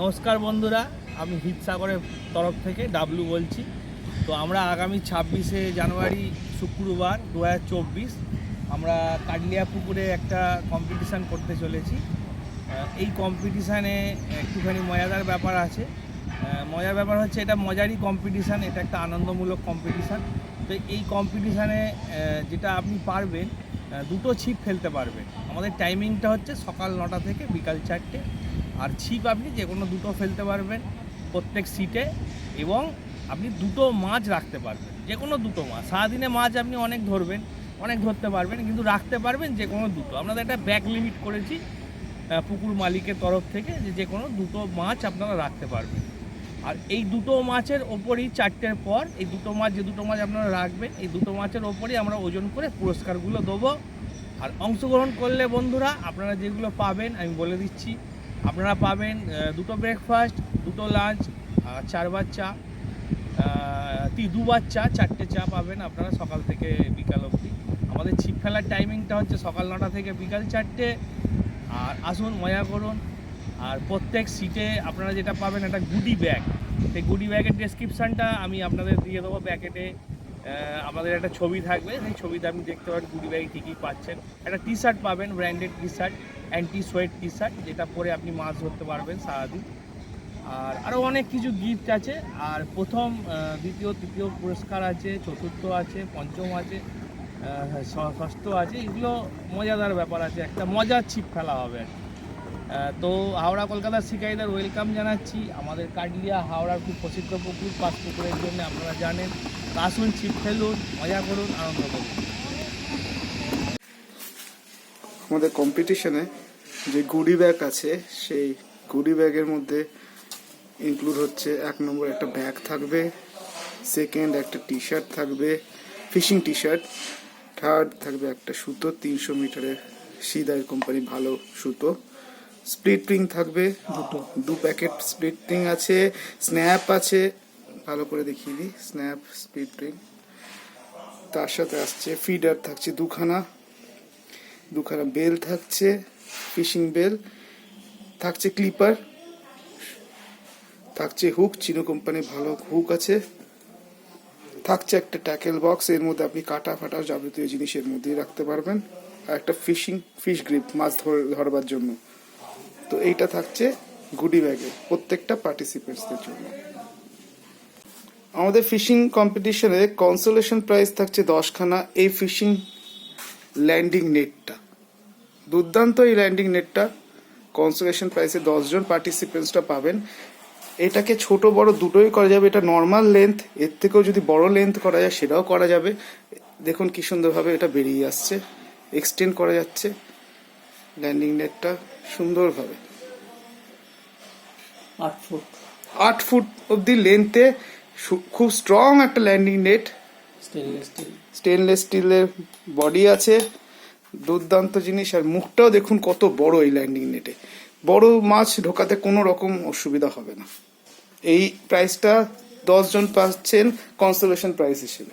নমস্কার বন্ধুরা, আমি হিতসাগরের তরফ থেকে ডাবলু বলছি। তো আমরা আগামী ছাব্বিশে জানুয়ারি শুক্রবার দু আমরা কাটলিয়া পুকুরে একটা কম্পিটিশান করতে চলেছি। এই কম্পিটিশানে একটুখানি মজাদার ব্যাপার আছে। মজার ব্যাপার হচ্ছে এটা মজারই কম্পিটিশান এটা একটা আনন্দমূলক কম্পিটিশান তো এই কম্পিটিশানে যেটা আপনি পারবেন দুটো ছিপ ফেলতে পারবেন। আমাদের টাইমিংটা হচ্ছে সকাল নটা থেকে বিকাল চারটে। আর ছিপ আপনি যে কোনো দুটো ফেলতে পারবেন প্রত্যেক সিটে এবং আপনি দুটো মাছ রাখতে পারবেন, যে কোনো দুটো মাছ। সারাদিনে মাছ আপনি অনেক ধরবেন, অনেক ধরতে পারবেন, কিন্তু রাখতে পারবেন যে কোনো দুটো। আপনাদের একটা ব্যাক লিমিট করেছি পুকুর মালিকের তরফ থেকে যে যে কোনো দুটো মাছ আপনারা রাখতে পারবেন। আর এই দুটো মাছের ওপরই চারটের পর, এই দুটো মাছ, যে দুটো মাছ আপনারা রাখবেন, এই দুটো মাছের ওপরই আমরা ওজন করে পুরস্কারগুলো দেবো। আর অংশগ্রহণ করলে বন্ধুরা, আপনারা যেগুলো পাবেন, আমি বলে দিচ্ছি আপনারা পাবেন দুটো ব্রেকফাস্ট দুটো লাঞ্চ চারবার চা দুবার চা চারটে চা পাবেন আপনারা সকাল থেকে বিকাল অবধি। আমাদের ছিপ ফেলার টাইমিংটা হচ্ছে সকাল নটা থেকে বিকাল চারটে। আর আসুন, মজা করুন। আর প্রত্যেক সিটে আপনারা যেটা পাবেন একটা গুডি ব্যাগ সেই গুডি ব্যাগের ডেসক্রিপশানটা আমি আপনাদের দিয়ে দেবো প্যাকেটে আমাদের একটা ছবি থাকবে। সেই ছবিতে আপনি দেখতে পাবেন গুডি ব্যাগে কী পাচ্ছেন। একটা টি শার্ট পাবেন branded T shirt anti sweat T shirt যেটা পরে আপনি মাছ ধরতে পারবেন সারাদিন। আর আরও অনেক কিছু গিফট আছে। আর প্রথম দ্বিতীয়, তৃতীয় পুরস্কার আছে, চতুর্থ আছে, পঞ্চম আছে ষষ্ঠ আছে। এগুলো মজাদার ব্যাপার আছে। একটা মজার ছিপ খেলা হবে আর কি। তো হাওড়া কলকাতার শিকারীদের ওয়েলকাম জানাচ্ছি। আমাদের কাটলিয়া হাওড়ার খুব প্রসিদ্ধ পুকুর, পাঁচ পুকুরের জন্য আপনারা জানেন। আসুন, ছিপ ফেলুন, মজা করুন, আনন্দ করুন। আমাদের কম্পিটিশনে যে গুডি ব্যাগ আছে, সেই গুডি ব্যাগের মধ্যে ইনক্লুড হচ্ছে এক নম্বর একটা ব্যাগ থাকবে সেকেন্ড একটা টি শার্ট থাকবে ফিশিং টি শার্ট থার্ড থাকবে একটা সুতো, তিনশো মিটারের সিদাই কোম্পানি ভালো সুতো। স্প্লিট রিং থাকবে, দুটো, দু প্যাকেট স্প্লিট রিং আছে স্ন্যাপ আছে, ভালো করে দেখিয়ে দিই স্ন্যাপ স্প্লিট রিং তার সাথে আসছে ফিডার থাকছে দুখানা দুখানা বেল থাকছে ফিশিং বেল থাকছে ক্লিপার থাকছে হুক চিনো কোম্পানি ভালো হুক আছে। থাকছে একটা ট্যাকেল বক্স এর মধ্যে আপনি কাটা ফাটা যাবতীয় জিনিস এর মধ্যেই রাখতে পারবেন। আর একটা ফিশিং ফিশ গ্রিপ মাছ ধর- ধরবার জন্য। তো এইটা থাকছে গুডি ব্যাগে প্রত্যেকটা পার্টিসিপেন্টসদের জন্য। আমাদের ফিশিং কম্পিটিশনে কনসোলেশন প্রাইজ থাকছে দশখানা এই ফিশিং ল্যান্ডিং নেটটা দুর্দান্ত এই ল্যান্ডিং নেটটা কনসোলেশন প্রাইসে দশজন পার্টিসিপেন্টসটা পাবেন। এটাকে ছোট বড় দুটোই করা যাবে। এটা নর্মাল লেন্থ এর থেকেও যদি বড় লেন্থ করা যায় সেটাও করা যাবে। দেখুন কি সুন্দরভাবে এটা বেরিয়ে আসছে। এক্সটেন্ড করা যাচ্ছে। ল্যান্ডিং নেটটা সুন্দরভাবে আট ফুট। আট ফুট অব্দি লেন্থে খুব স্ট্রং একটা landing net. Stainless steel stainless স্টিলের বডি আছে। দুর্দান্ত জিনিস। আর মুখটাও দেখুন কত বড় এই ল্যান্ডিং নেটে। বড় মাছ ঢোকাতে কোনো রকম অসুবিধা হবে না। এই প্রাইসটা দশ জন পাচ্ছেন কনসোলেশন প্রাইস হিসেবে।